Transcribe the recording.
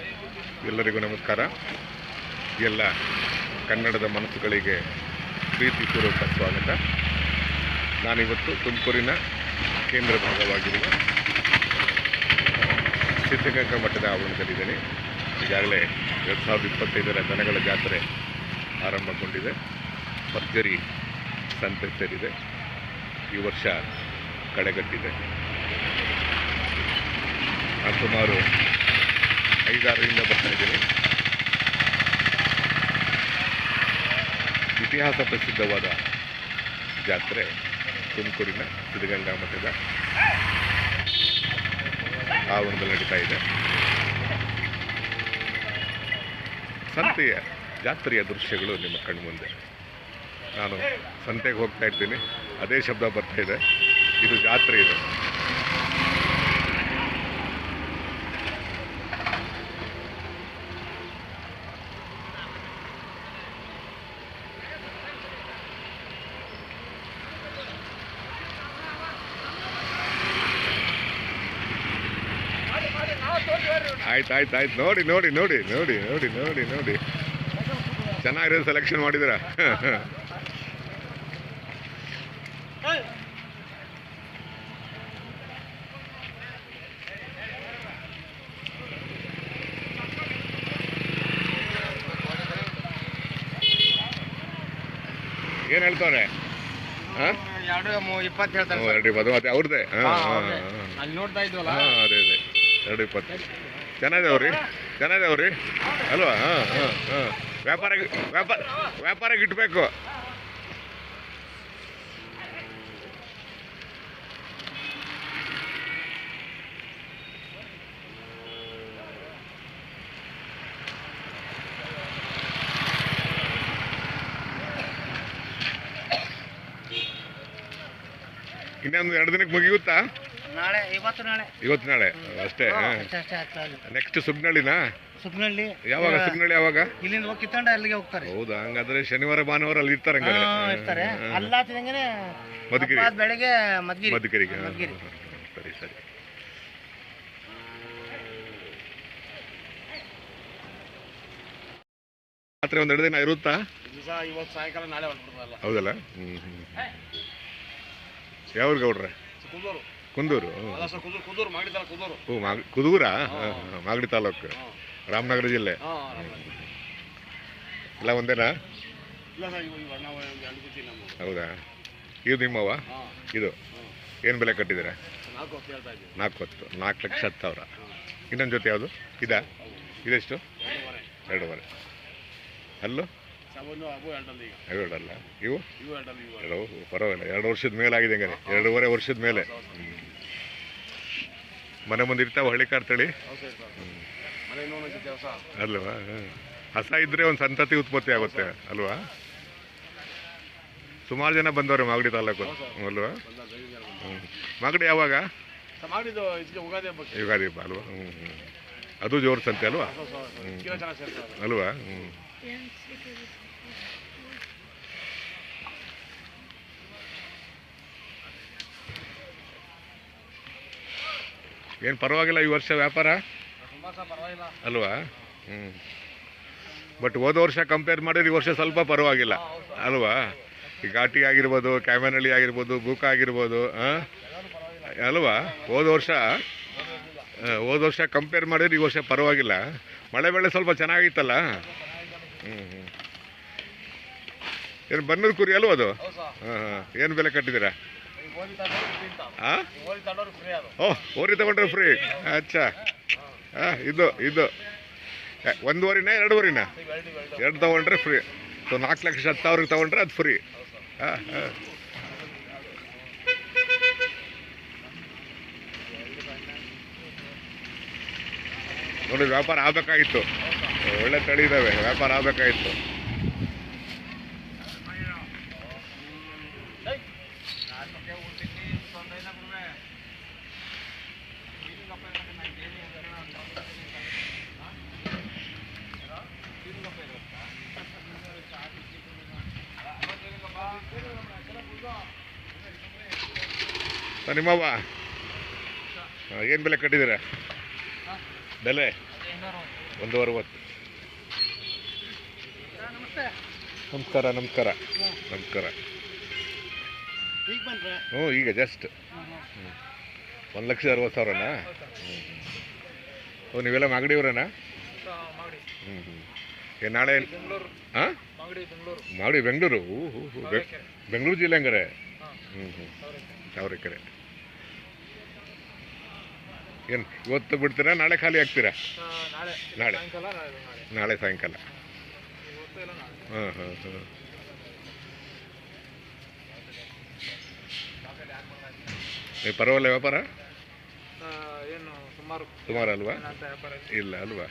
ಎಲ್ಲರಿಗೂ ನಮಸ್ಕಾರ. ಎಲ್ಲ ಕನ್ನಡದ ಮನಸ್ಸುಗಳಿಗೆ ಪ್ರೀತಿಪೂರ್ವಕ ಸ್ವಾಗತ. ನಾನಿವತ್ತು ತುಮಕೂರಿನ ಕೇಂದ್ರ ಭಾಗವಾಗಿರುವ ಸಿದ್ಧಗಂಗಾ ಮಠದ ಆವರಣದಲ್ಲಿದ್ದೇನೆ. ಈಗಾಗಲೇ ಎರಡು ಸಾವಿರದ ಇಪ್ಪತ್ತೈದರ ದನಗಳ ಜಾತ್ರೆ ಆರಂಭಗೊಂಡಿದೆ. ಭರ್ಜರಿ ಸಂತೆ ಈ ವರ್ಷ ಕಡೆಗಟ್ಟಿದೆ ಸುಮಾರು ಐದಾರರಿಂದ ಬರ್ತಾ ಇದ್ದೀನಿ ಇತಿಹಾಸ ಪ್ರಸಿದ್ಧವಾದ ಜಾತ್ರೆ ತುಮಕೂರಿನ ಸಿದ್ಧಗಂಗಾ ಮಠದ ಆವರಣದಲ್ಲಿ ನಡೀತಾ ಇದೆ. ಸಂತೆಯ ಜಾತ್ರೆಯ ದೃಶ್ಯಗಳು ನಿಮ್ಮ ಕಣ್ಮುಂದೆ ನಾನು ಸಂತೆಗೆ ಹೋಗ್ತಾ ಇದ್ದೀನಿ ಅದೇ ಶಬ್ದ ಬರ್ತಾ ಇದೆ. ಇದು ಜಾತ್ರೆ ಇದೆ. ಆಯ್ತು ಆಯ್ತು ಆಯ್ತು. ನೋಡಿ ನೋಡಿ ನೋಡಿ ನೋಡಿ ನೋಡಿ ನೋಡಿ ನೋಡಿ. ಚೆನ್ನಾಗಿರೋ ಸೆಲೆಕ್ಷನ್ ಮಾಡಿದಿರ ಏನ್ ಹೇಳ್ತವ್ರೆ ಹಾಂ? ಎರಡು ಇಪ್ಪತ್ತು ಹೇಳ್ತಾರೆ ಎರಡು ಇಪ್ಪತ್ತು. ಮತ್ತೆ ಅವ್ರದ್ದೇ ಹಾಂ ಹಾ, ಹಾಂ ಅಲ್ಲಿ ನೋಡ್ತಾ ಹಾಂ ಅದೇ ಅದೇ. ಎರಡು ಇಪ್ಪತ್ತು. ಚೆನ್ನಾಗವ್ರಿ ಚೆನ್ನಾಗವ್ರಿ ಅಲ್ವಾ? ಹಾಂ ಹಾಂ ಹಾಂ. ವ್ಯಾಪಾರ ವ್ಯಾಪಾರ ವ್ಯಾಪಾರಕ್ಕೆ ಇಟ್ಬೇಕು ಇನ್ನೊಂದು ಎರಡು ದಿನಕ್ಕೆ ಮುಗಿಯುತ್ತಾ? ನಾಳೆ ಇವತ್ತು ನಾಳೆ. ಇವತ್ತು ನಾಳೆ? ಅಷ್ಟೇ. ನೆಕ್ಸ್ಟ್ ಸುಬ್ನಳ್ಳಿನಾ ಸುಬ್ನಳ್ಳಿ ಯಾವಾಗ? ಸುಬ್ನಳ್ಳಿ ಸುಗ್ನಳ್ಳಿ ಯಾವಾಗ? ಇಲ್ಲಿಂದ ಹೋಗಿ ಕಿತ್ತಂಡ ಅಲ್ಲಿಗೆ ಹೋಗ್ತಾರೆ. ಹೌದಾ? ಹಂಗಾದ್ರೆ ಶನಿವಾರ ಭಾನುವಾರ ಅಲ್ಲಿ ಇರ್ತಾರೆ ಹಂಗಾರೆ. ಇರ್ತಾರೆ. ಅಲ್ಲ ತಿಂದಂಗೆನೆ ಮಧುಗಿರಿ. ಬೆಳಗ್ಗೆ ಮದ್ಗಿರಿ ಮಧುಗಿರಿಗೆ. ಸರಿ ಸರಿ. ರಾತ್ರಿ ಒಂದೆರಡು ದಿನ ಇರುತ್ತಾ? ಇವತ್ತು ಸಾಯಂಕಾಲ ನಾಳೆ ಹೊರಡ್ಬಿಡ್ತಲ್ಲ ಹೌದಲ್ಲ? ಹ್ಮ್ ಹ್ಮ್. ಯಾವ್ರು ಗೌಡ್ರೆ? ಕುಂದೂರು. ಕುಂದೂರು. ಓ ಮಾಗ್ ಕುದೂರಾ? ಹಾ, ಹಾ, ಮಾಗಡಿ ತಾಲೂಕು. ರಾಮನಗರ ಜಿಲ್ಲೆ. ಇಲ್ಲ ಎಲ್ಲ ಒಂದೇನಾ ಹೌದಾ? ಇದು ನಿಮ್ಮವ ಇದು? ಏನು ಬೆಲೆ ಕಟ್ಟಿದ್ದೀರಾ? ನಾಲ್ಕು ಹತ್ತು ನಾಲ್ಕು ಲಕ್ಷ ಹತ್ತು ಸಾವಿರ. ಇನ್ನೊಂದು ಜೊತೆ ಯಾವುದು? ಇದಾ? ಇದೆಷ್ಟು? ಎರಡೂವರೆ. ಅಲ್ಲೂ? ಎರಡಲ್ಲಿ. ಇವು? ಎರಡು ಪರವಾಗಿಲ್ಲ. ಎರಡು ವರ್ಷದ ಮೇಲೆ ಆಗಿದೆ ಹಂಗಾರೆ ಎರಡೂವರೆ ವರ್ಷದ ಮೇಲೆ. ಮನೆ ಮುಂದೆ ಇರ್ತಾವ ಹಳ್ಳಿ ಕಾರ್ ತಳಿ? ಅಲ್ವಾ. ಹಸ ಇದ್ರೆ ಒಂದು ಸಂತತಿ ಉತ್ಪತ್ತಿ ಆಗುತ್ತೆ ಅಲ್ವಾ? ಸುಮಾರು ಜನ ಬಂದವ್ರೆ ಮಾಗಡಿ ತಾಲೂಕು ಅಲ್ವಾ. ಹ್ಞೂ ಮಾಗಡಿ ಯಾವಾಗ? ಯುಗಾದಿ ಹಬ್ಬ ಅಲ್ವಾ? ಹ್ಞೂ ಹ್ಞೂ ಅದು ಜೋರು ಸಂತೆ ಅಲ್ವಾ? ಹ್ಞೂ ಅಲ್ವಾ? ಹ್ಞೂ ಏನು ಪರವಾಗಿಲ್ಲ ಈ ವರ್ಷ ವ್ಯಾಪಾರ? ಅಲ್ವಾ? ಹ್ಞೂ ಬಟ್ ಹೋದ ವರ್ಷ ಕಂಪೇರ್ ಮಾಡಿದ್ರೆ ಈ ವರ್ಷ ಸ್ವಲ್ಪ ಪರವಾಗಿಲ್ಲ. ಅಲ್ವಾ? ಈ ಘಾಟಿ ಆಗಿರ್ಬೋದು ಕ್ಯಾಮನಳ್ಳಿ ಆಗಿರ್ಬೋದು ಬುಕ್ ಆಗಿರ್ಬೋದು ಹಾಂ ಅಲ್ವಾ? ಹೋದ ವರ್ಷ ಹೋದ ವರ್ಷ ಕಂಪೇರ್ ಮಾಡಿದ್ರೆ ಈ ವರ್ಷ ಪರವಾಗಿಲ್ಲ. ಮಳೆ ಬೆಳೆ ಸ್ವಲ್ಪ ಚೆನ್ನಾಗಿತ್ತಲ್ಲ? ಹ್ಞೂ ಹ್ಞೂ ಏನು ಬನ್ನದ ಕುರಿ ಅಲ್ವ ಅದು? ಹಾಂ ಹಾಂ. ಏನು ಬೆಲೆ ಕಟ್ಟಿದ್ದೀರಾ? ಹಾಂ ಓ ಓರಿ ತಗೊಂಡ್ರೆ ಫ್ರೀ ಅಚ್ಚಾ. ಹಾಂ ಇದು ಇದು. ಒಂದೂವರಿನ ಎರಡೂವರಿನ? ಎರಡು ತಗೊಂಡ್ರೆ ಫ್ರೀ ಸೊ ನಾಲ್ಕು ಲಕ್ಷ ಹತ್ತು ಸಾವಿರಕ್ಕೆ ತಗೊಂಡ್ರೆ ಅದು ಫ್ರೀ ಹಾಂ ಹಾಂ ನೋಡಿ ವ್ಯಾಪಾರ ಆಗ್ಬೇಕಾಗಿತ್ತು. ಒಳ್ಳೆ ತಳಿ ಇದ್ದಾವೆ ವ್ಯಾಪಾರ ಆಗಬೇಕಾಗಿತ್ತು. ನಿಮ್ಮವ್ವ ಏನು ಬೆಲೆ ಕಟ್ಟಿದ್ದೀರಾ? ಬೆಲೆ? ಒಂದು ಅರವತ್ತು ನಮಸ್ಕಾರ ನಮಸ್ಕಾರ. ನಮಸ್ಕಾರ. ಹ್ಞೂ, ಈಗ ಜಸ್ಟ್ ಒಂದು ಲಕ್ಷ ಅರವತ್ತು ಸಾವಿರನಾ? ಓ ನೀವೆಲ್ಲ ಮಾಗಡಿಯವರೇನಾ ಮಾಗಡಿ ಹ್ಞೂ ಹ್ಞೂ. ಏ, ನಾಳೆ ಹಾಂ ಮಾಡಿ ಬೆಂಗಳೂರು. ಹ್ಞೂ ಹೂ ಹೂ. ಬೆಂಗಳೂರು ಜಿಲ್ಲೆ ಹಂಗಾರೆ? ಹ್ಞೂ ಹ್ಞೂ. ಸಾವಿರ ತಾವರೆಕೆರೆ ಏನು ಇವತ್ತು ಬಿಡ್ತೀರಾ? ನಾಳೆ ಖಾಲಿ ಆಗ್ತೀರಾ? ನಾಳೆ. ನಾಳೆ. ಸಾಯಂಕಾಲ ಹಾಂ ಹಾಂ ಹಾಂ. ಏ ಪರವಾಗಿಲ್ಲ ವ್ಯಾಪಾರ? ಸುಮಾರು. ಸುಮಾರು ಅಲ್ವಾ. ಇಲ್ಲ ಅಲ್ವಾ?